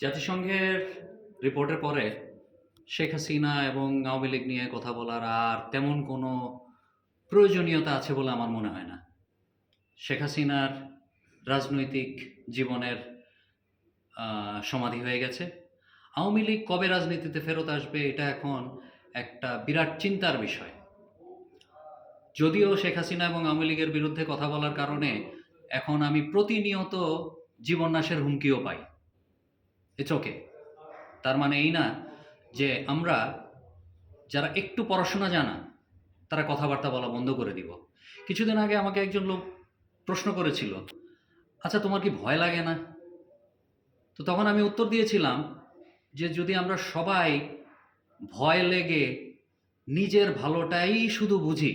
জাতিসংঘের রিপোর্টের পরে শেখ হাসিনা এবং আওয়ামী লীগ নিয়ে কথা বলার আর তেমন কোনো প্রয়োজনীয়তা আছে বলে আমার মনে হয় না। শেখ হাসিনার রাজনৈতিক জীবনের সমাধি হয়ে গেছে। আওয়ামী লীগ কবে রাজনীতিতে ফেরত আসবে এটা এখন একটা বিরাট চিন্তার বিষয়। যদিও শেখ হাসিনা এবং আওয়ামী লীগের বিরুদ্ধে কথা বলার কারণে এখন আমি প্রতিনিয়ত জীবননাশের হুমকিও পাই। ইটস ওকে তার মানে এই না যে আমরা যারা একটু পড়াশোনা জানা, তারা কথাবার্তা বলা বন্ধ করে দিব। কিছুদিন আগে আমাকে একজন লোক প্রশ্ন করেছিল আচ্ছা তোমার কি ভয় লাগে না? তো তখন আমি উত্তর দিয়েছিলাম যে যদি আমরা সবাই ভয় লেগে নিজের ভালোটাই শুধু বুঝি,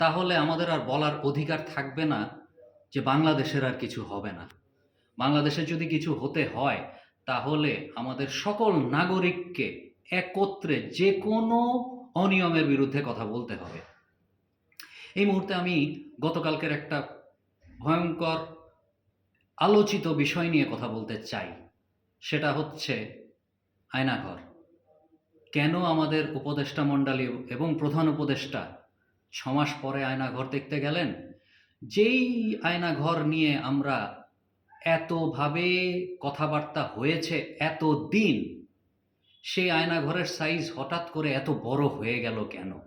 তাহলে আমাদের আর বলার অধিকার থাকবে না যে বাংলাদেশের আর কিছু হবে না। বাংলাদেশে যদি কিছু হতে হয় তাহলে আমাদের সকল নাগরিককে একত্রে যে কোনো অনিয়মের বিরুদ্ধে কথা বলতে হবে। এই মুহূর্তে আমি গতকালকের একটা ভয়ঙ্কর আলোচিত বিষয় নিয়ে কথা বলতে চাই। সেটা হচ্ছে আয়নাঘর। কেন আমাদের উপদেষ্টা মণ্ডলী এবং প্রধান উপদেষ্টা ছমাস পরে আয়নাঘর দেখতে গেলেন? যেই আয়নাঘর নিয়ে আমরা এতভাবে কথাবার্তা হয়েছে এত দিন সেই আয়নাঘরের সাইজ হঠাৎ করে এত বড় হয়ে গেল কেন?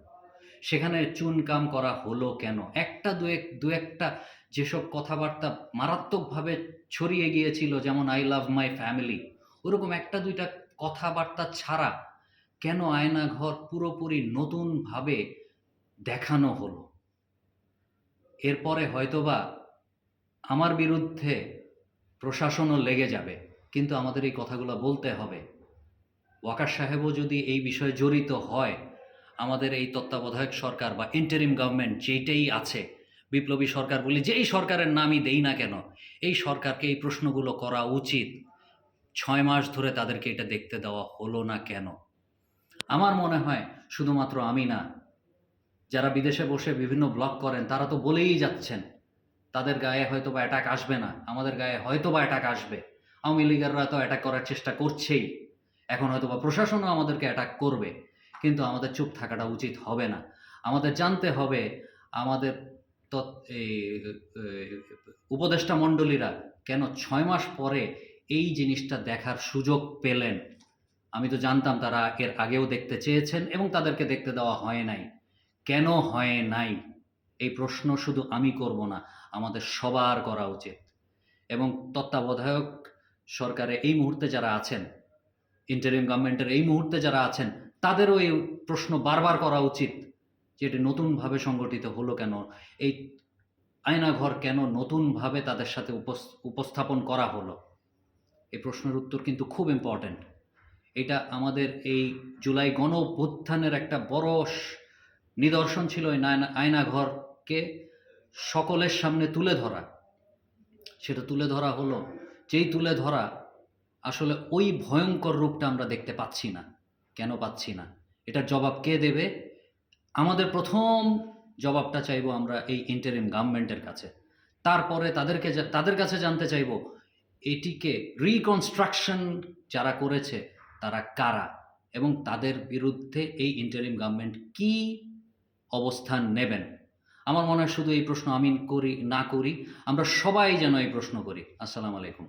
সেখানে চুনকাম করা হলো কেন? একটা দু এক, দু একটা যেসব কথাবার্তা মারাত্মকভাবে ছড়িয়ে গিয়েছিল, যেমন আই লাভ মাই ফ্যামিলি ওরকম একটা দুইটা কথাবার্তা ছাড়া কেন আয়নাঘর পুরোপুরি নতুনভাবে দেখানো হলো? এরপরে হয়তোবা আমার বিরুদ্ধে প্রশাসনও লেগে যাবে, কিন্তু আমাদের এই কথাগুলো বলতে হবে। ওয়াকার সাহেবও যদি এই বিষয়ে জড়িত হয়, আমাদের এই তত্ত্বাবধায়ক সরকার বা ইন্টারিম গভর্নমেন্ট যেইটাই আছে, বিপ্লবী সরকার বলি যেই সরকারের নামই দেই না কেন, এই সরকারকে এই প্রশ্নগুলো করা উচিত। ছয় মাস ধরে তাদেরকে এটা দেখতে দেওয়া হলো না কেন? আমার মনে হয় শুধুমাত্র আমি না, যারা বিদেশে বসে বিভিন্ন ব্লগ করেন, তারা তো বলেই যাচ্ছেন তাদের গায়ে হয়তো বা অ্যাটাক আসবে না। আমাদের গায়ে হয়তো বা অ্যাটাক আসবে। আওয়ামী লীগাররা তো অ্যাটাক করার চেষ্টা করছেই। এখন হয়তো বা প্রশাসনও আমাদেরকে অ্যাটাক করবে। কিন্তু আমাদের চুপ থাকাটা উচিত হবে না। আমাদের জানতে হবে আমাদের এই, উপদেষ্টা মণ্ডলীরা কেন ছয় মাস পরে এই জিনিসটা দেখার সুযোগ পেলেন? আমি তো জানতাম তারা এর আগেও দেখতে চেয়েছেন এবং তাদেরকে দেখতে দেওয়া হয় নাই। কেন হয় নাই? এই প্রশ্ন শুধু আমি করব না, আমাদের সবার করা উচিত। এবং তত্ত্বাবধায়ক সরকারে এই মুহূর্তে যারা আছেন ইন্টারিম গভর্নমেন্টের এই মুহূর্তে যারা আছেন, তাদেরও এই প্রশ্ন বারবার করা উচিত যে এটি নতুনভাবে সংগঠিত হলো কেন? এই আয়নাঘর কেন নতুনভাবে তাদের সাথে উপস- উপস্থাপন করা হলো? এই প্রশ্নের উত্তর কিন্তু খুব ইম্পর্ট্যান্ট এটা আমাদের এই জুলাই গণ একটা বড় নিদর্শন ছিল এই আয়নাঘরকে সকলের সামনে তুলে ধরা। সেটা তুলে ধরা হলো। যেই তুলে ধরা, আসলে ওই ভয়ঙ্কর রূপটা আমরা দেখতে পাচ্ছি না। কেন পাচ্ছি না? এটার জবাব কে দেবে? আমাদের প্রথম জবাবটা চাইব আমরা এই ইন্টারিম গভর্নমেন্টের কাছে। তারপরে তাদেরকে তাদের কাছে জানতে চাইব, এটিকে রিকনস্ট্রাকশন যারা করেছে, তারা কারা? এবং তাদের বিরুদ্ধে এই ইন্টারিম গভর্নমেন্ট কি অবস্থান নেবেন। আমার মনে হয় শুধু এই প্রশ্ন আমি করি, না করি, আমরা সবাই যেন এই প্রশ্ন করি। আসসালামু আলাইকুম।